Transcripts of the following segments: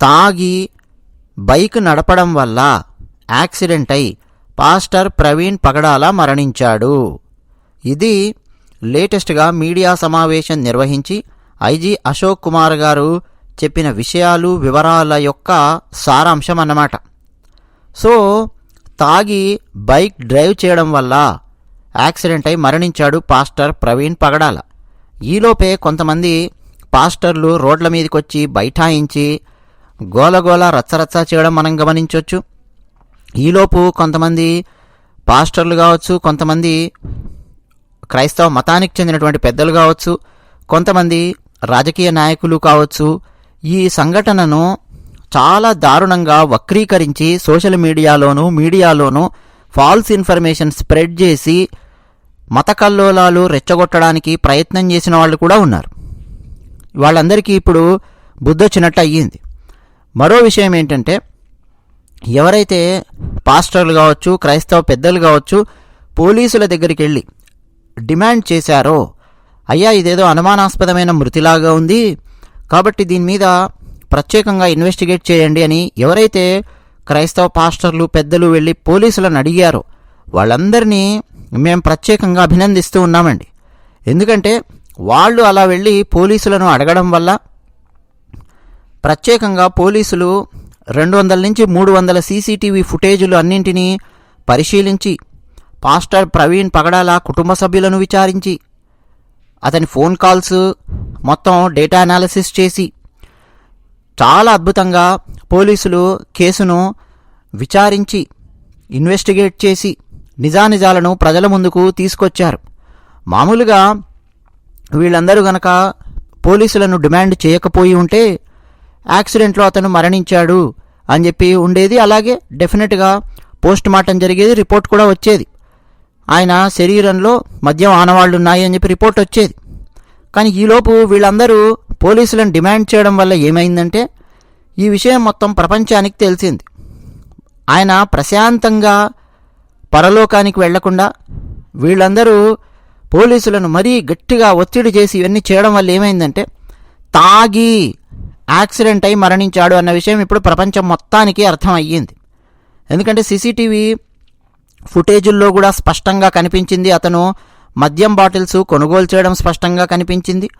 తాగి బైక్ నడపడం వల్ల యాక్సిడెంట్ అయి పాస్టర్ ప్రవీణ్ పగడాల మరణించాడు. ఇది లేటెస్ట్గా మీడియా సమావేశం నిర్వహించి ఐజీ అశోక్ కుమార్ గారు చెప్పిన విషయాలు వివరాల యొక్క సారాంశం అన్నమాట. సో తాగి బైక్ డ్రైవ్ చేయడం వల్ల యాక్సిడెంట్ అయి మరణించాడు పాస్టర్ ప్రవీణ్ పగడాల. ఈలోపే కొంతమంది పాస్టర్లు రోడ్ల మీదకి వచ్చి బైఠాయించి గోలగోల రచ్చరచ్చ చేయడం మనం గమనించవచ్చు. ఈలోపు కొంతమంది పాస్టర్లు కావచ్చు కొంతమంది క్రైస్తవ మతానికి చెందినటువంటి పెద్దలు కావచ్చు కొంతమంది రాజకీయ నాయకులు కావచ్చు ఈ సంఘటనను చాలా దారుణంగా వక్రీకరించి సోషల్ మీడియాలోనూ మీడియాలోనూ ఫాల్స్ ఇన్ఫర్మేషన్ స్ప్రెడ్ చేసి మత కల్లోలాలు రెచ్చగొట్టడానికి ప్రయత్నం చేసిన వాళ్ళు కూడా ఉన్నారు. వాళ్ళందరికీ ఇప్పుడు బుద్ధొచ్చినట్టు అయ్యింది. మరో విషయం ఏంటంటే ఎవరైతే పాస్టర్లు కావచ్చు క్రైస్తవ పెద్దలు కావచ్చు పోలీసుల దగ్గరికి వెళ్ళి డిమాండ్ చేశారో అయ్యా ఇదేదో అనుమానాస్పదమైన మృతిలాగా ఉంది కాబట్టి దీని మీద ప్రత్యేకంగా ఇన్వెస్టిగేట్ చేయండి అని ఎవరైతే క్రైస్తవ పాస్టర్లు పెద్దలు వెళ్ళి పోలీసులను అడిగారో వాళ్ళందరినీ మేము ప్రత్యేకంగా అభినందిస్తూ ఉన్నామండి. ఎందుకంటే వాళ్ళు అలా వెళ్ళి పోలీసులను అడగడం వల్ల ప్రత్యేకంగా పోలీసులు రెండు వందల నుంచి మూడు వందల సీసీటీవీ ఫుటేజులు అన్నింటినీ పరిశీలించి పాస్టర్ ప్రవీణ్ పగడాల కుటుంబ సభ్యులను విచారించి అతని ఫోన్ కాల్స్ మొత్తం డేటా అనాలిసిస్ చేసి చాలా అద్భుతంగా పోలీసులు కేసును విచారించి ఇన్వెస్టిగేట్ చేసి నిజానిజాలను ప్రజల ముందుకు తీసుకొచ్చారు. మామూలుగా వీళ్ళందరూ గనక పోలీసులను డిమాండ్ చేయకపోయి ఉంటే యాక్సిడెంట్లో అతను మరణించాడు అని చెప్పి ఉండేది. అలాగే డెఫినెట్గా పోస్ట్ మార్టం జరిగేది రిపోర్ట్ కూడా వచ్చేది. ఆయన శరీరంలో మద్యం ఆనవాళ్ళు ఉన్నాయి అని చెప్పి రిపోర్ట్ వచ్చేది. కానీ ఈలోపు వీళ్ళందరూ పోలీసులను డిమాండ్ చేయడం వల్ల ఏమైందంటే ఈ విషయం మొత్తం ప్రపంచానికి తెలిసింది. ఆయన ప్రశాంతంగా పరలోకానికి వెళ్ళకుండా వీళ్ళందరూ పోలీసులను మరీ గట్టిగా ఒత్తిడి చేసి ఇవన్నీ చేయడం వల్ల ఏమైందంటే తాగి యాక్సిడెంట్ అయి మరణించాడు అన్న విషయం ఇప్పుడు ప్రపంచం మొత్తానికి అర్థం అయ్యింది ఎందుకంటే సీసీటీవీ ఫుటేజుల్లో కూడా స్పష్టంగా కనిపించింది. అతను మద్యం బాటిల్స్ కొనుగోలు చేయడం స్పష్టంగా కనిపించింది.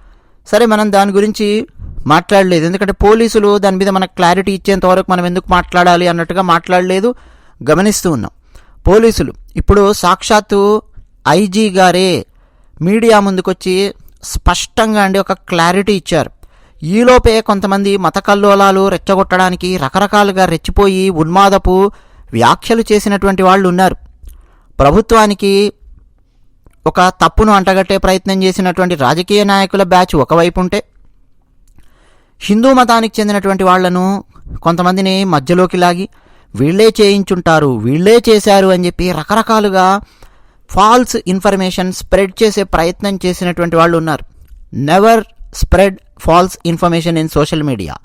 సరే మనం దాని గురించి మాట్లాడలేదు. ఎందుకంటే పోలీసులు దాని మీద మనకు క్లారిటీ ఇచ్చేంత వరకు మనం ఎందుకు మాట్లాడాలి అన్నట్టుగా మాట్లాడలేదు గమనిస్తూ ఉన్నాం. పోలీసులు ఇప్పుడు సాక్షాత్తు ఐజీ గారే మీడియా ముందుకొచ్చి స్పష్టంగా అండి ఒక క్లారిటీ ఇచ్చారు. ఈలోపే కొంతమంది మత కల్లోలాలు రెచ్చగొట్టడానికి రకరకాలుగా రెచ్చిపోయి ఉన్మాదపు వ్యాఖ్యలు చేసినటువంటి వాళ్ళు ఉన్నారు ప్రభుత్వానికి ఒక తప్పును అంటగట్టే ప్రయత్నం చేసినటువంటి రాజకీయ నాయకుల బ్యాచ్ ఒకవైపు ఉంటే హిందూ మతానికి చెందినటువంటి వాళ్ళను కొంతమందిని మధ్యలోకి లాగి వీళ్ళే చేయించుంటారు వీళ్ళే చేశారు అని చెప్పి రకరకాలుగా ఫాల్స్ ఇన్ఫర్మేషన్ స్ప్రెడ్ చేసే ప్రయత్నం చేసినటువంటి వాళ్ళు ఉన్నారు never spread false information in social media.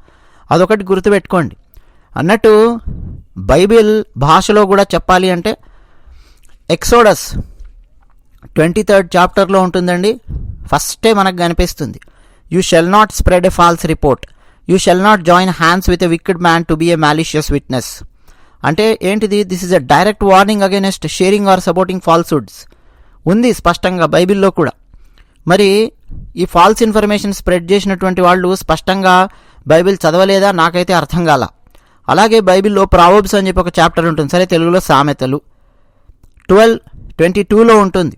అదొకటి గుర్తుపెట్టుకోండి. అన్నట్టు బైబిల్ భాషలో కూడా చెప్పాలి అంటే ఎక్సోడస్ ట్వంటీ థర్డ్ చాప్టర్లో ఉంటుందండి. ఫస్టే మనకు కనిపిస్తుంది. You shall not spread a false report. You shall not join hands with a wicked man to be a malicious witness. అంటే ఏంటిది? This is a direct warning against sharing or supporting falsehoods. ఉంది స్పష్టంగా బైబిల్లో కూడా. మరి ఈ falls information spread చేసినటువంటి వాళ్ళు స్పష్టంగా బైబిల్ చదవలేదా? నాకైతే అర్థం కాల. అలాగే బైబిల్లో ప్రావోబ్స్ అని చెప్పి ఒక చాప్టర్ ఉంటుంది. సరే తెలుగులో సామెతలు. ట్వెల్వ్ ట్వంటీ టూలో ఉంటుంది.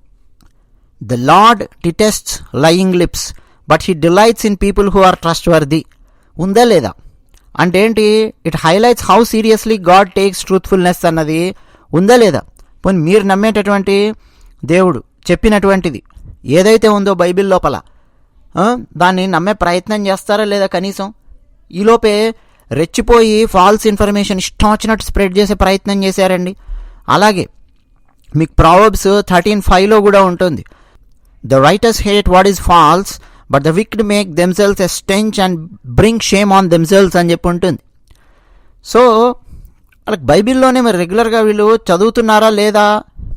The Lord detests lying lips but he delights in people who are trustworthy ఉందా లేదా? అంటే ఏంటి? It highlights how seriously God takes truthfulness అన్నది ఉందా లేదా? పోనీ మీరు నమ్మేటటువంటి దేవుడు చెప్పినటువంటిది ఏదైతే ఉందో బైబిల్ లోపల దాన్ని నమ్మే ప్రయత్నం చేస్తారా లేదా కనీసం? ఈలోపే రెచ్చిపోయి ఫాల్స్ ఇన్ఫర్మేషన్ ఇష్టం వచ్చినట్టు స్ప్రెడ్ చేసే ప్రయత్నం చేశారండి. అలాగే మీకు ప్రావబ్స్ థర్టీన్ ఫైవ్లో కూడా ఉంటుంది. The righteous hate what is false but the wicked make themselves a stench and bring shame on themselves అని చెప్పి ఉంటుంది. సో వాళ్ళకి బైబిల్లోనే మరి రెగ్యులర్గా వీళ్ళు చదువుతున్నారా లేదా?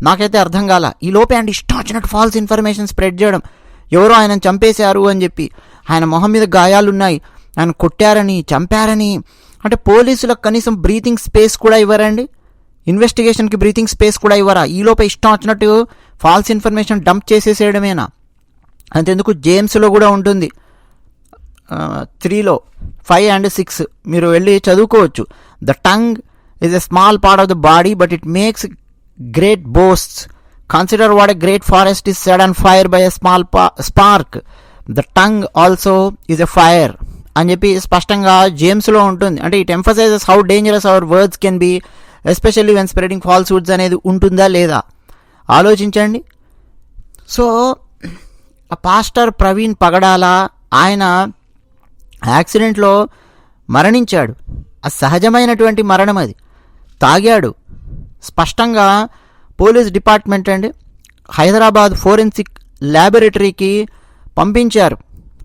నాకైతే అర్థం కాల. ఈ లోపే అండి ఇష్టం వచ్చినట్టు ఫాల్స్ ఇన్ఫర్మేషన్ స్ప్రెడ్ చేయడం. ఎవరో ఆయన చంపేశారు అని చెప్పి. ఆయన మొహం మీద గాయాలున్నాయి. ఆయన కొట్టారని చంపారని. అంటే పోలీసులకు కనీసం బ్రీతింగ్ స్పేస్ కూడా ఇవ్వరండి. ఇన్వెస్టిగేషన్కి బ్రీతింగ్ స్పేస్ కూడా ఇవ్వరా? ఈలోపే ఇష్టం వచ్చినట్టు ఫాల్స్ ఇన్ఫర్మేషన్ డంప్ చేసేసేయడమేనా? అంతెందుకు? జేమ్స్లో కూడా ఉంటుంది. త్రీలో ఫైవ్ అండ్ సిక్స్ మీరు వెళ్ళి చదువుకోవచ్చు. The tongue is a small part of the body but it makes great boasts consider what a great forest is set on fire by a small spark the tongue also is a fire అని చెప్పి స్పష్టంగా జేమ్స్లో ఉంటుంది. అంటే it emphasizes how dangerous our words can be especially when spreading false words అనేది ఉంటుందా లేదా? ఆలోచించండి. సో ఆ పాస్టర్ ప్రవీణ్ పగడాల ఆయన యాక్సిడెంట్లో మరణించాడు. ఆ సహజమైనటువంటి మరణం అది. తాగాడు. స్పష్టంగా పోలీస్ డిపార్ట్మెంట్ అండి హైదరాబాద్ ఫోరెన్సిక్ ల్యాబొరేటరీకి పంపించారు.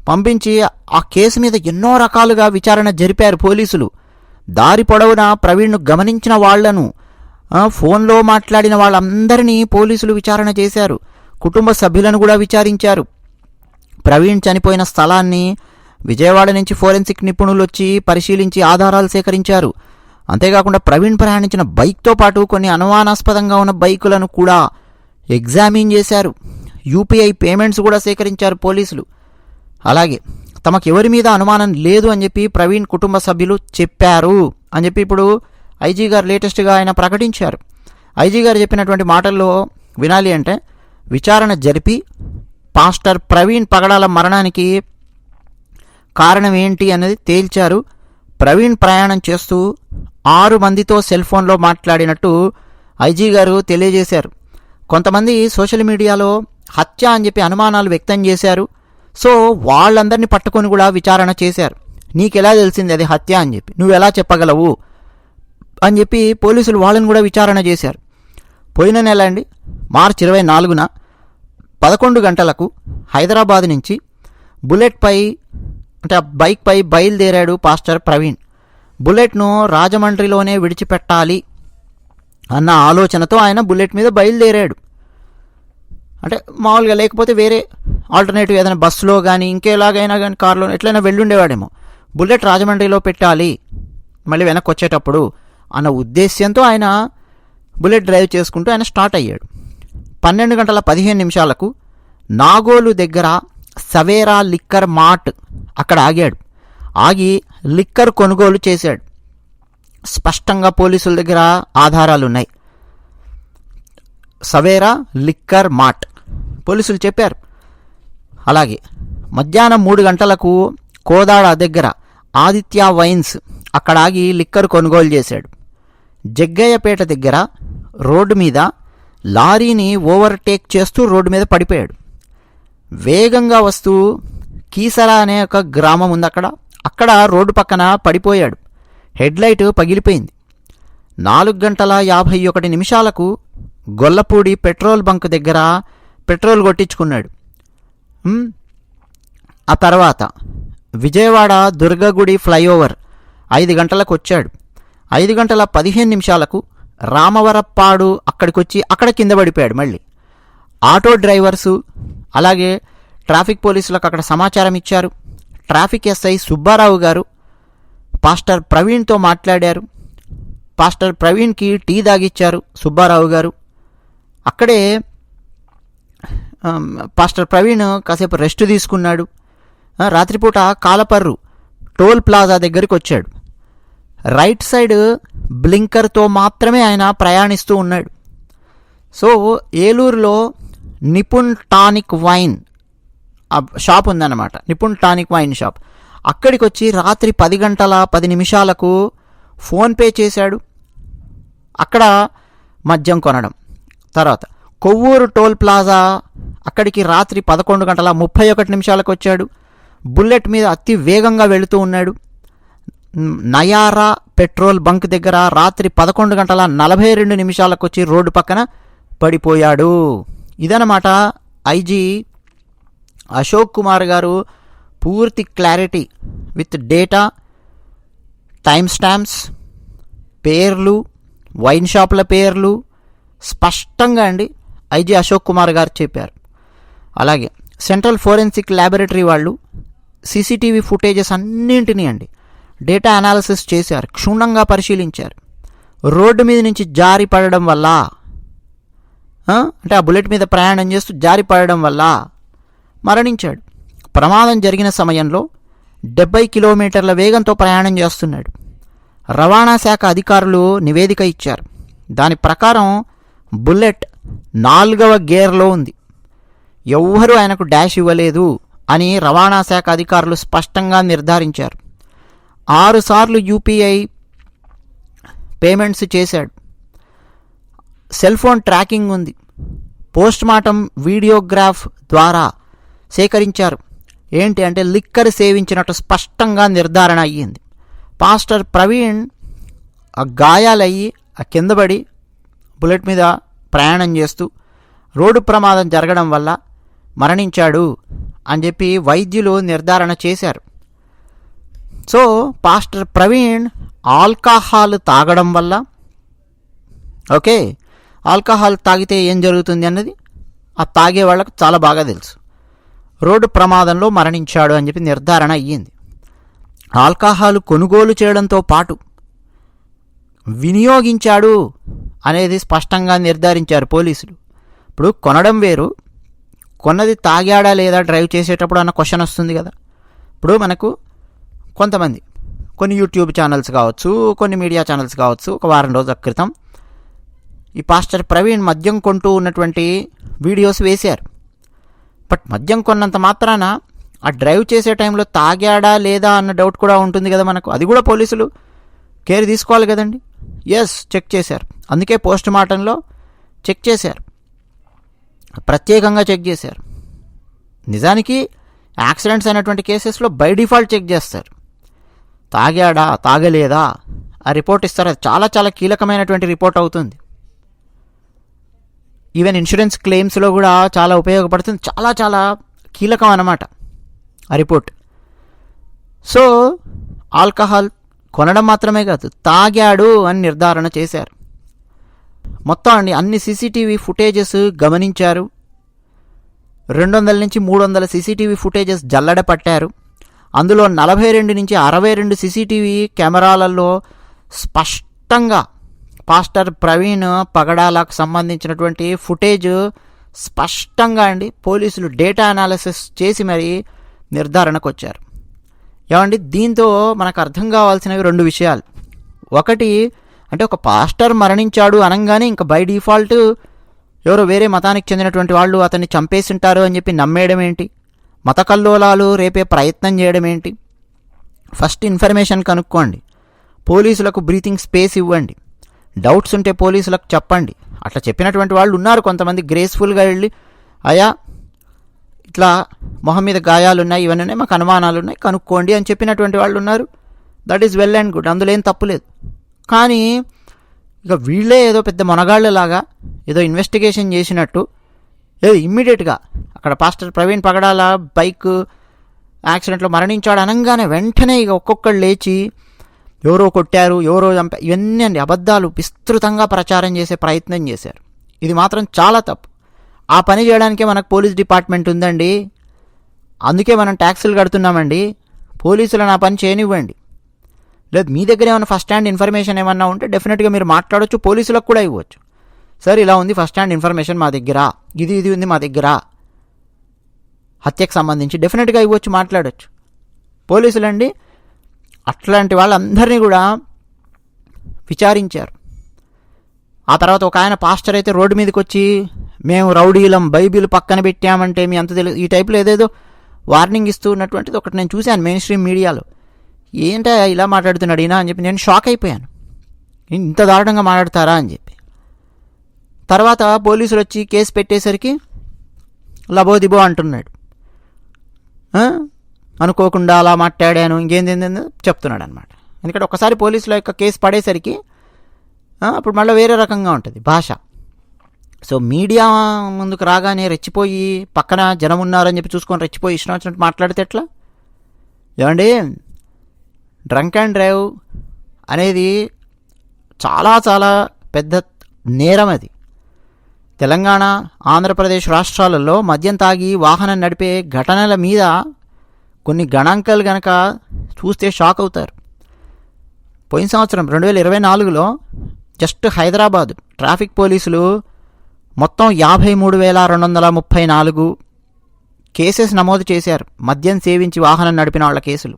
పంపించి ఆ కేసు మీద ఎన్నో రకాలుగా విచారణ జరిపారు పోలీసులు. దారి పొడవునా ప్రవీణ్ను గమనించిన వాళ్ళను ఫోన్లో మాట్లాడిన వాళ్ళందరినీ పోలీసులు విచారణ చేశారు. కుటుంబ సభ్యులను కూడా విచారించారు. ప్రవీణ్ చనిపోయిన స్థలాన్ని విజయవాడ నుంచి ఫోరెన్సిక్ నిపుణులు వచ్చి పరిశీలించి ఆధారాలు సేకరించారు. అంతేకాకుండా ప్రవీణ్ ప్రయాణించిన బైక్తో పాటు కొన్ని అనుమానాస్పదంగా ఉన్న బైకులను కూడా ఎగ్జామిన్ చేశారు. యూపీఐ పేమెంట్స్ కూడా సేకరించారు పోలీసులు. అలాగే తమకు ఎవరి మీద అనుమానం లేదు అని చెప్పి ప్రవీణ్ కుటుంబ సభ్యులు చెప్పారు అని చెప్పి ఇప్పుడు ఐజీ గారు లేటెస్ట్గా ఆయన ప్రకటించారు. ఐజీ గారు చెప్పినటువంటి మాటల్లో వినాలి అంటే విచారణ జరిపి పాస్టర్ ప్రవీణ్ పగడాల మరణానికి కారణం ఏంటి అనేది తేల్చారు. ప్రవీణ్ ప్రయాణం చేస్తూ ఆరు మందితో సెల్ ఫోన్లో మాట్లాడినట్టు ఐజీ గారు తెలియజేశారు. కొంతమంది సోషల్ మీడియాలో హత్య అని చెప్పి అనుమానాలు వ్యక్తం చేశారు. సో వాళ్ళందరినీ పట్టుకొని కూడా విచారణ చేశారు. నీకెలా తెలిసింది అది హత్య అని చెప్పి? నువ్వు ఎలా చెప్పగలవు? అని చెప్పి పోలీసులు వాళ్ళని కూడా విచారణ చేశారు. పోయిన నెల అండి మార్చి ఇరవై నాలుగున పదకొండు గంటలకు హైదరాబాద్ నుంచి బుల్లెట్పై అంటే ఆ బైక్పై బయలుదేరాడు పాస్టర్ ప్రవీణ్. బుల్లెట్ను రాజమండ్రిలోనే విడిచిపెట్టాలి అన్న ఆలోచనతో ఆయన బుల్లెట్ మీద బయలుదేరాడు. అంటే మామూలుగా లేకపోతే వేరే ఆల్టర్నేటివ్ ఏదైనా బస్సులో కానీ ఇంకేలాగైనా కానీ కారులో ఎట్లయినా వెళ్ళుండేవాడేమో. బుల్లెట్ రాజమండ్రిలో పెట్టాలి మళ్ళీ వెనక్కి వచ్చేటప్పుడు అన్న ఉద్దేశ్యంతో ఆయన బుల్లెట్ డ్రైవ్ చేసుకుంటూ ఆయన స్టార్ట్ అయ్యాడు. పన్నెండు గంటల పదిహేను నిమిషాలకు నాగోలు దగ్గర సవేరా లిక్కర్ మార్ట్ అక్కడ ఆగాడు. ఆగి లిక్కర్ కొనుగోలు చేశాడు. స్పష్టంగా పోలీసుల దగ్గర ఆధారాలు ఉన్నాయి సవేరా లిక్కర్ మార్ట్ పోలీసులు చెప్పారు. అలాగే మధ్యాహ్నం మూడు గంటలకు కోదాడ దగ్గర ఆదిత్య వైన్స్ అక్కడ ఆగి లిక్కర్ కొనుగోలు చేశాడు. జగ్గయ్యపేట దగ్గర రోడ్డు మీద లారీని ఓవర్టేక్ చేస్తూ రోడ్డు మీద పడిపోయాడు. వేగంగా వస్తూ కీసరా అనే ఒక గ్రామం ఉంది అక్కడ. అక్కడ రోడ్డు పక్కన పడిపోయాడు. హెడ్లైట్ పగిలిపోయింది. నాలుగు గంటల యాభై ఒకటి నిమిషాలకు గొల్లపూడి పెట్రోల్ బంక్ దగ్గర పెట్రోల్ కొట్టించుకున్నాడు. ఆ తర్వాత విజయవాడ దుర్గగుడి ఫ్లైఓవర్ ఐదు గంటలకు వచ్చాడు. ఐదు గంటల పదిహేను నిమిషాలకు రామవరప్పాడు అక్కడికొచ్చి అక్కడ కింద పడిపోయాడు మళ్ళీ. ఆటో డ్రైవర్సు అలాగే ట్రాఫిక్ పోలీసులకు అక్కడ సమాచారం ఇచ్చారు. ట్రాఫిక్ ఎస్ఐ సుబ్బారావు గారు పాస్టర్ ప్రవీణ్తో మాట్లాడారు. పాస్టర్ ప్రవీణ్కి టీ దాగిచ్చారు సుబ్బారావు గారు. అక్కడే పాస్టర్ ప్రవీణ్ కాసేపు రెస్ట్ తీసుకున్నాడు. రాత్రిపూట కాలపర్రు టోల్ ప్లాజా దగ్గరికి వచ్చాడు. రైట్ సైడ్ బ్లింకర్తో మాత్రమే ఆయన ప్రయాణిస్తూ ఉన్నాడు. సో ఏలూరులో నిపుణ్ టానిక్ వైన్ ఆ షాప్ ఉందన్నమాట. Nipun tonic wine shop. అక్కడికి వచ్చి రాత్రి పది గంటల పది నిమిషాలకు ఫోన్పే చేశాడు. అక్కడ మద్యం కొనడం. తర్వాత కొవ్వూరు టోల్ ప్లాజా అక్కడికి రాత్రి పదకొండు గంటల ముప్పై ఒకటి నిమిషాలకు వచ్చాడు. బుల్లెట్ మీద అతి వేగంగా వెళుతూ ఉన్నాడు. నయారా పెట్రోల్ బంక్ దగ్గర రాత్రి పదకొండు గంటల నలభై రెండు నిమిషాలకు వచ్చి రోడ్డు పక్కన పడిపోయాడు. ఇదనమాట ఐజీ అశోక్ కుమార్ గారు పూర్తి clarity with data time stamps పేర్లు వైన్ షాపుల పేర్లు. స్పష్టంగా అండి ఐజీ అశోక్ కుమార్ గారు చెప్పారు. అలాగే సెంట్రల్ ఫోరెన్సిక్ ల్యాబొరేటరీ వాళ్ళు సీసీటీవీ ఫుటేజెస్ అన్నింటినీ అండి డేటా అనాలిసిస్ చేశారు క్షుణ్ణంగా పరిశీలించారు. రోడ్డు మీద నుంచి జారి పడడం వల్ల అంటే ఆ బుల్లెట్ మీద ప్రయాణం చేస్తూ జారి పడడం వల్ల మరణించాడు. ప్రమాదం జరిగిన సమయంలో డెబ్బై కిలోమీటర్ల వేగంతో ప్రయాణం చేస్తున్నాడు. రవాణా శాఖ అధికారులు నివేదిక ఇచ్చారు. దాని ప్రకారం బుల్లెట్ నాలుగవ గేర్లో ఉంది. ఎవ్వరూ ఆయనకు డాష్ ఇవ్వలేదు అని రవాణా శాఖ అధికారులు స్పష్టంగా నిర్ధారించారు. ఆరుసార్లు యూపీఐ పేమెంట్స్ చేశాడు. సెల్ ఫోన్ ట్రాకింగ్ ఉంది. పోస్ట్ మార్టం వీడియోగ్రాఫ్ ద్వారా సేకరించారు. ఏంటి అంటే లిక్కర్ సేవించినట్టు స్పష్టంగా నిర్ధారణ అయ్యింది. పాస్టర్ ప్రవీణ్ ఆ గాయాలయ్యి ఆ కిందపడి బుల్లెట్ మీద ప్రయాణం చేస్తూ రోడ్డు ప్రమాదం జరగడం వల్ల మరణించాడు అని చెప్పి వైద్యులు నిర్ధారణ చేశారు. సో పాస్టర్ ప్రవీణ్ ఆల్కహాల్ తాగడం వల్ల ఓకే ఆల్కహాల్ తాగితే ఏం జరుగుతుంది అన్నది ఆ తాగే వాళ్ళకు చాలా బాగా తెలుసు. రోడ్డు ప్రమాదంలో మరణించాడు అని చెప్పి నిర్ధారణ అయ్యింది. ఆల్కహాల్ కొనుగోలు చేయడంతో పాటు వినియోగించాడు అనేది స్పష్టంగా నిర్ధారించారు పోలీసులు. ఇప్పుడు కొనడం వేరు కొన్నది తాగాడా లేదా డ్రైవ్ చేసేటప్పుడు అన్న క్వశ్చన్ వస్తుంది కదా. ఇప్పుడు మనకు కొంతమంది కొన్ని యూట్యూబ్ ఛానల్స్ కావచ్చు కొన్ని మీడియా ఛానల్స్ కావచ్చు ఒక వారం రోజుల క్రితం ఈ పాస్టర్ ప్రవీణ్ మద్యం కొంటూ ఉన్నటువంటి వీడియోస్ వేశారు. బట్ మద్యం కొన్నంత మాత్రాన ఆ డ్రైవ్ చేసే టైంలో తాగాడా లేదా అన్న డౌట్ కూడా ఉంటుంది కదా మనకు. అది కూడా పోలీసులు కేర్ తీసుకోవాలి కదండి. ఎస్ చెక్ చేశారు. అందుకే పోస్ట్ మార్టంలో చెక్ చేశారు. ప్రత్యేకంగా చెక్ చేశారు. నిజానికి యాక్సిడెంట్స్ అయినటువంటి కేసెస్లో బై డిఫాల్ట్ చెక్ చేస్తారు. తాగాడా తాగలేదా? ఆ రిపోర్ట్ ఇస్తారు. అది చాలా చాలా కీలకమైనటువంటి రిపోర్ట్ అవుతుంది. ఈవెన్ ఇన్సూరెన్స్ క్లెయిమ్స్లో కూడా చాలా ఉపయోగపడుతుంది. చాలా చాలా కీలకం అన్నమాట ఆ రిపోర్ట్. సో ఆల్కహాల్ కొనడం మాత్రమే కాదు తాగాడు అని నిర్ధారణ చేశారు. మొత్తం అండి అన్ని సీసీటీవీ ఫుటేజెస్ గమనించారు. రెండు వందల నుంచి మూడు వందల సీసీటీవీ ఫుటేజెస్ జల్లడ పట్టారు. అందులో నలభై రెండు నుంచి అరవై రెండు సీసీటీవీ కెమెరాలలో స్పష్టంగా పాస్టర్ ప్రవీణ్ పగడాలకు సంబంధించినటువంటి ఫుటేజ్ స్పష్టంగా అండి. పోలీసులు డేటా అనాలిసిస్ చేసి మరి నిర్ధారణకు వచ్చారు ఏమండి దీంతో మనకు అర్థం కావాల్సినవి రెండు విషయాలు. ఒకటి అంటే ఒక పాస్టర్ మరణించాడు అనగానే ఇంకా బై డిఫాల్ట్ ఎవరో వేరే మతానికి చెందినటువంటి వాళ్ళు అతన్ని చంపేసింటారు అని చెప్పి నమ్మేయడం ఏంటి? మత కల్లోలాలు రేపే ప్రయత్నం చేయడం ఏంటి? ఫస్ట్ ఇన్ఫర్మేషన్ కనుక్కోండి. పోలీసులకు బ్రీతింగ్ స్పేస్ ఇవ్వండి. డౌట్స్ ఉంటే పోలీసులకు చెప్పండి. అట్లా చెప్పినటువంటి వాళ్ళు ఉన్నారు కొంతమంది గ్రేస్ఫుల్గా వెళ్ళి అయా ఇట్లా మొహం మీద గాయాలు ఉన్నాయి ఇవన్నీ ఉన్నాయి మాకు అనుమానాలు ఉన్నాయి కనుక్కోండి అని చెప్పినటువంటి వాళ్ళు ఉన్నారు. That is well and good అందులో ఏం తప్పులేదు కానీ ఇక వీళ్ళే ఏదో పెద్ద మొనగాళ్ళలాగా ఏదో ఇన్వెస్టిగేషన్ చేసినట్టు ఏదో ఇమ్మీడియట్గా అక్కడ పాస్టర్ ప్రవీణ్ పగడాల బైక్ యాక్సిడెంట్లో మరణించాడు అనగానే వెంటనే ఇక ఒక్కొక్కళ్ళు లేచి ఎవరో కొట్టారు ఎవరో చంపా ఇవన్నీ అండి అబద్ధాలు విస్తృతంగా ప్రచారం చేసే ప్రయత్నం చేశారు. ఇది మాత్రం చాలా తప్పు. ఆ పని చేయడానికే మనకు పోలీస్ డిపార్ట్మెంట్ ఉందండి. అందుకే మనం ట్యాక్సులు కడుతున్నామండి. పోలీసులు నా పని చేయనివ్వండి. లేదు మీ దగ్గర ఏమైనా ఫస్ట్ హ్యాండ్ ఇన్ఫర్మేషన్ ఏమన్నా ఉంటే డెఫినెట్గా మీరు మాట్లాడవచ్చు పోలీసులకు కూడా ఇవ్వచ్చు. సార్ ఇలా ఉంది ఫస్ట్ హ్యాండ్ ఇన్ఫర్మేషన్ మా దగ్గర. ఇది ఇది ఉంది మా దగ్గర. హత్యకు సంబంధించి డెఫినెట్గా ఇవ్వచ్చు మాట్లాడచ్చు. పోలీసులండి అట్లాంటి వాళ్ళందరినీ కూడా విచారించారు. ఆ తర్వాత ఒక ఆయన పాస్టర్ అయితే రోడ్డు మీదకి వచ్చి మేము రౌడీలం బైబిల్ పక్కన పెట్టామంటే మీ అంత తెలియదు ఈ టైప్లో ఏదేదో వార్నింగ్ ఇస్తూ ఉన్నటువంటిది ఒకటి నేను చూశాను మెయిన్ స్ట్రీమ్ మీడియాలో. ఏంటో ఇలా మాట్లాడుతున్నాడు ఈయన? అని చెప్పి నేను షాక్ అయిపోయాను. ఇంత దారుణంగా మాట్లాడతారా? అని చెప్పి. తర్వాత పోలీసులు వచ్చి కేసు పెట్టేసరికి లబోదిబో అంటున్నాడు. అనుకోకుండా అలా మాట్లాడాను ఇంకేంది చెప్తున్నాడు అనమాట ఎందుకంటే ఒకసారి పోలీసుల యొక్క కేసు పడేసరికి అప్పుడు మళ్ళీ వేరే రకంగా ఉంటుంది భాష. సో మీడియా ముందుకు రాగానే రెచ్చిపోయి పక్కన జనం ఉన్నారని చెప్పి చూసుకొని రెచ్చిపోయి ఇష్టం వచ్చినట్టు మాట్లాడితే ఎట్లా? ఏమండి డ్రంక్ అండ్ డ్రైవ్ అనేది చాలా చాలా పెద్ద నేరం అది. తెలంగాణ ఆంధ్రప్రదేశ్ రాష్ట్రాలలో మద్యం తాగి వాహనం నడిపే ఘటనల మీద కొన్ని గణాంకాలు గనక చూస్తే షాక్ అవుతారు. పోయిన సంవత్సరం రెండు వేల ఇరవై నాలుగులో జస్ట్ హైదరాబాద్ ట్రాఫిక్ పోలీసులు మొత్తం యాభై మూడు వేల రెండు వందల ముప్పై నాలుగు కేసెస్ నమోదు చేశారు. మద్యం సేవించి వాహనం నడిపిన వాళ్ళ కేసులు.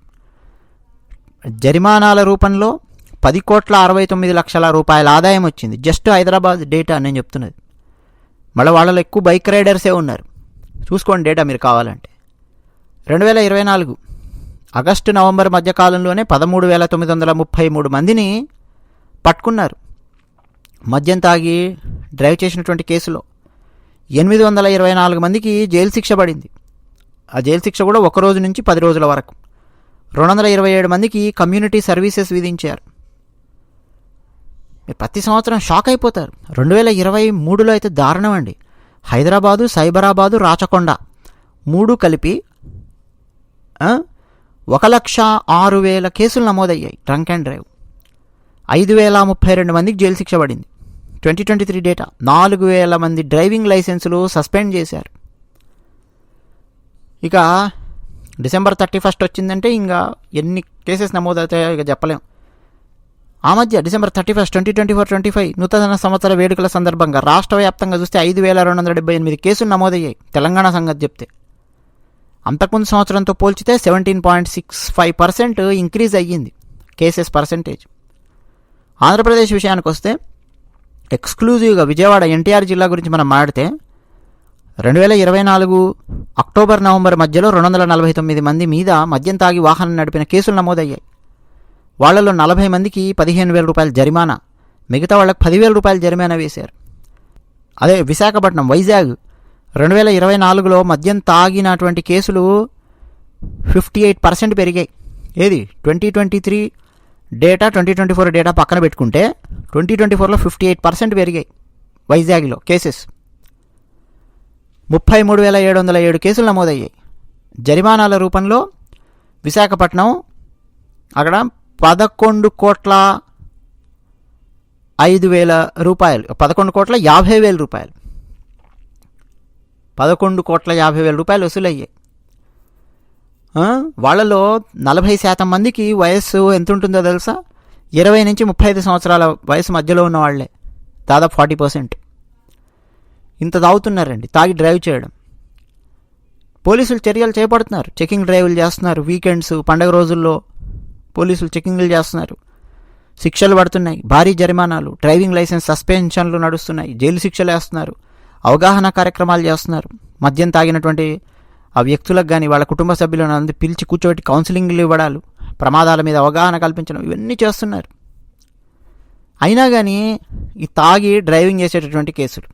జరిమానాల రూపంలో పది కోట్ల అరవై తొమ్మిది లక్షల రూపాయల ఆదాయం వచ్చింది. జస్ట్ హైదరాబాద్ డేటా నేను చెప్తున్నది. మళ్ళీ వాళ్ళలో ఎక్కువ బైక్ రైడర్సే ఉన్నారు. చూసుకోండి డేటా మీరు కావాలంటే. రెండు వేల ఇరవై నాలుగు. ఆగస్టు నవంబర్ మధ్యకాలంలోనే పదమూడు వేల తొమ్మిది వందల ముప్పై మూడు మందిని పట్టుకున్నారు. మద్యం తాగి డ్రైవ్ చేసినటువంటి కేసులో ఎనిమిది వందల ఇరవై నాలుగు మందికి జైలు శిక్ష పడింది. ఆ జైలు శిక్ష కూడా ఒక రోజు నుంచి పది రోజుల వరకు. రెండు వందల ఇరవై ఏడు మందికి కమ్యూనిటీ సర్వీసెస్ విధించారు. మీరు ప్రతి సంవత్సరం షాక్ అయిపోతారు. రెండు వేల ఇరవై మూడులో అయితే దారుణం అండి. హైదరాబాదు సైబరాబాదు రాచకొండ మూడు కలిపి ఒక లక్ష ఆరు వేల కేసులు నమోదయ్యాయి డ్రంక్ అండ్ డ్రైవ్. ఐదు వేల ముప్పై రెండు మందికి జైలు శిక్ష పడింది. Twenty twenty three data. నాలుగు వేల మంది డ్రైవింగ్ లైసెన్సులు సస్పెండ్ చేశారు. ఇక డిసెంబర్ థర్టీ ఫస్ట్ వచ్చిందంటే ఇంకా ఎన్ని కేసెస్ నమోదవుతాయో ఇక చెప్పలేం. ఆ మధ్య December thirty first twenty twenty four twenty five నూతన సంవత్సర వేడుకల సందర్భంగా రాష్ట్ర వ్యాప్తంగా చూస్తే ఐదు వేల రెండు వందల డెబ్బై ఎనిమిది కేసులు నమోదయ్యాయి తెలంగాణ సంగతి చెప్తే. అంతకుముందు సంవత్సరంతో పోల్చితే seventeen point six five percent increase అయ్యింది కేసెస్ పర్సెంటేజ్. ఆంధ్రప్రదేశ్ విషయానికి వస్తే ఎక్స్క్లూజివ్గా విజయవాడ ఎన్టీఆర్ జిల్లా గురించి మనం మాట్లాడితే రెండు వేల ఇరవై నాలుగు అక్టోబర్ నవంబర్ మధ్యలో రెండు వందల నలభై తొమ్మిది మంది మీద మద్యం తాగి వాహనం నడిపిన కేసులు నమోదయ్యాయి. వాళ్ళలో నలభై మందికి పదిహేను వేల రూపాయల జరిమానా మిగతా వాళ్ళకి పదివేల రూపాయల జరిమానా వేశారు. అదే విశాఖపట్నం వైజాగ్ రెండు వేల ఇరవై నాలుగులో మద్యం తాగినటువంటి కేసులు ఫిఫ్టీ ఎయిట్ పర్సెంట్ పెరిగాయి. ఏది? Twenty twenty three data twenty twenty four data పక్కన పెట్టుకుంటే ట్వంటీ ట్వంటీ ఫోర్లో ఫిఫ్టీ ఎయిట్ పర్సెంట్ పెరిగాయి వైజాగ్లో కేసెస్. ముప్పై మూడు వేల ఏడు వందల ఏడు కేసులు నమోదయ్యాయి. జరిమానాల రూపంలో విశాఖపట్నం అక్కడ పదకొండు కోట్ల ఐదు వేల రూపాయలు పదకొండు కోట్ల యాభై వేల రూపాయలు. పదకొండు కోట్ల యాభై వేల రూపాయలు వసూలయ్యాయి. వాళ్ళలో నలభై శాతం మందికి వయస్సు ఎంత ఉంటుందో తెలుసా? ఇరవై నుంచి ముప్పై ఐదు సంవత్సరాల వయసు మధ్యలో ఉన్న వాళ్ళే. దాదాపు ఫార్టీ పర్సెంట్. ఇంత తాగుతున్నారండి తాగి డ్రైవ్ చేయడం. పోలీసులు చర్యలు చేపడుతున్నారు. చెకింగ్ డ్రైవ్లు చేస్తున్నారు. వీకెండ్స్ పండగ రోజుల్లో పోలీసులు చెకింగ్లు చేస్తున్నారు. శిక్షలు పడుతున్నాయి. భారీ జరిమానాలు డ్రైవింగ్ లైసెన్స్ సస్పెన్షన్లు నడుస్తున్నాయి. జైలు శిక్షలు వేస్తున్నారు. అవగాహన కార్యక్రమాలు చేస్తున్నారు. మద్యం తాగినటువంటి ఆ వ్యక్తులకు కానీ వాళ్ళ కుటుంబ సభ్యులను అందరూ పిలిచి కూర్చోబెట్టి కౌన్సిలింగ్లు ఇవ్వడాలు ప్రమాదాల మీద అవగాహన కల్పించడం ఇవన్నీ చేస్తున్నారు. అయినా కానీ ఈ తాగి డ్రైవింగ్ చేసేటటువంటి కేసులు.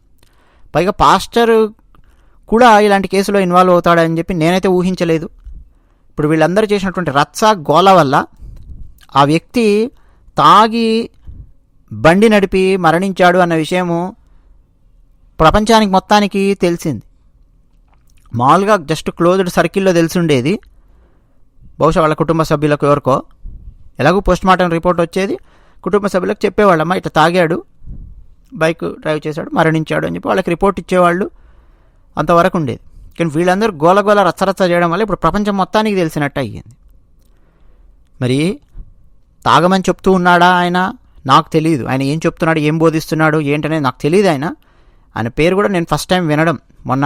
పైగా పాస్టర్ కూడా ఇలాంటి కేసులో ఇన్వాల్వ్ అవుతాడని చెప్పి నేనైతే ఊహించలేదు. ఇప్పుడు వీళ్ళందరూ చేసినటువంటి రచ్చ గోల వల్ల ఆ వ్యక్తి తాగి బండి నడిపి మరణించాడు అన్న విషయము ప్రపంచానికి మొత్తానికి తెలిసింది. మామూలుగా జస్ట్ క్లోజ్డ్ సర్కిల్లో తెలిసి బహుశా వాళ్ళ కుటుంబ సభ్యులకు ఎవరికో. ఎలాగో పోస్ట్ మార్టం రిపోర్ట్ వచ్చేది. కుటుంబ సభ్యులకు చెప్పేవాళ్ళమ్మా ఇట్లా తాగాడు బైక్ డ్రైవ్ చేశాడు మరణించాడు అని చెప్పి వాళ్ళకి రిపోర్ట్ ఇచ్చేవాళ్ళు అంతవరకు ఉండేది. కానీ వీళ్ళందరూ గోల రచ్చరచ్చ చేయడం వల్ల ఇప్పుడు ప్రపంచం మొత్తానికి తెలిసినట్టు అయ్యింది. మరి తాగమని చెప్తూ ఉన్నాడా ఆయన? నాకు తెలియదు ఆయన ఏం చెప్తున్నాడు ఏం బోధిస్తున్నాడు ఏంటనేది నాకు తెలియదు ఆయన. ఆయన పేరు కూడా నేను ఫస్ట్ టైం వినడం. మొన్న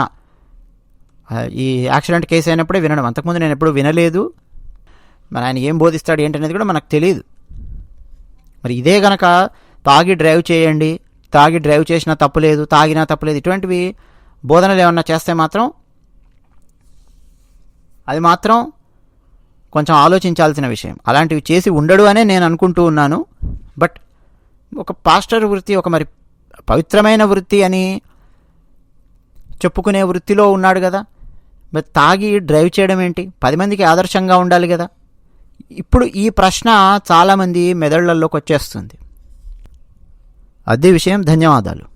ఈ యాక్సిడెంట్ కేసు అయినప్పుడే వినడం. అంతకుముందు నేను ఎప్పుడు వినలేదు. మరి ఆయన ఏం బోధిస్తాడు ఏంటనేది కూడా మనకు తెలియదు మరి ఇదే గనక తాగి డ్రైవ్ చేయండి. తాగి డ్రైవ్ చేసినా తప్పులేదు తాగినా తప్పులేదు ఇటువంటివి బోధనలు ఏమన్నా చేస్తే మాత్రం అది మాత్రం కొంచెం ఆలోచించాల్సిన విషయం. అలాంటివి చేసి ఉండడు అనే నేను అనుకుంటూ ఉన్నాను. బట్ ఒక పాస్టర్ వృత్తి ఒక మరి పవిత్రమైన వృత్తి అని చెప్పుకునే వృత్తిలో ఉన్నాడు కదా. మరి తాగి డ్రైవ్ చేయడం ఏంటి? పది మందికి ఆదర్శంగా ఉండాలి కదా. ఇప్పుడు ఈ ప్రశ్న చాలామంది మెదళ్ళలోకి వచ్చేస్తుంది. అదే విషయం ధన్యవాదాలు.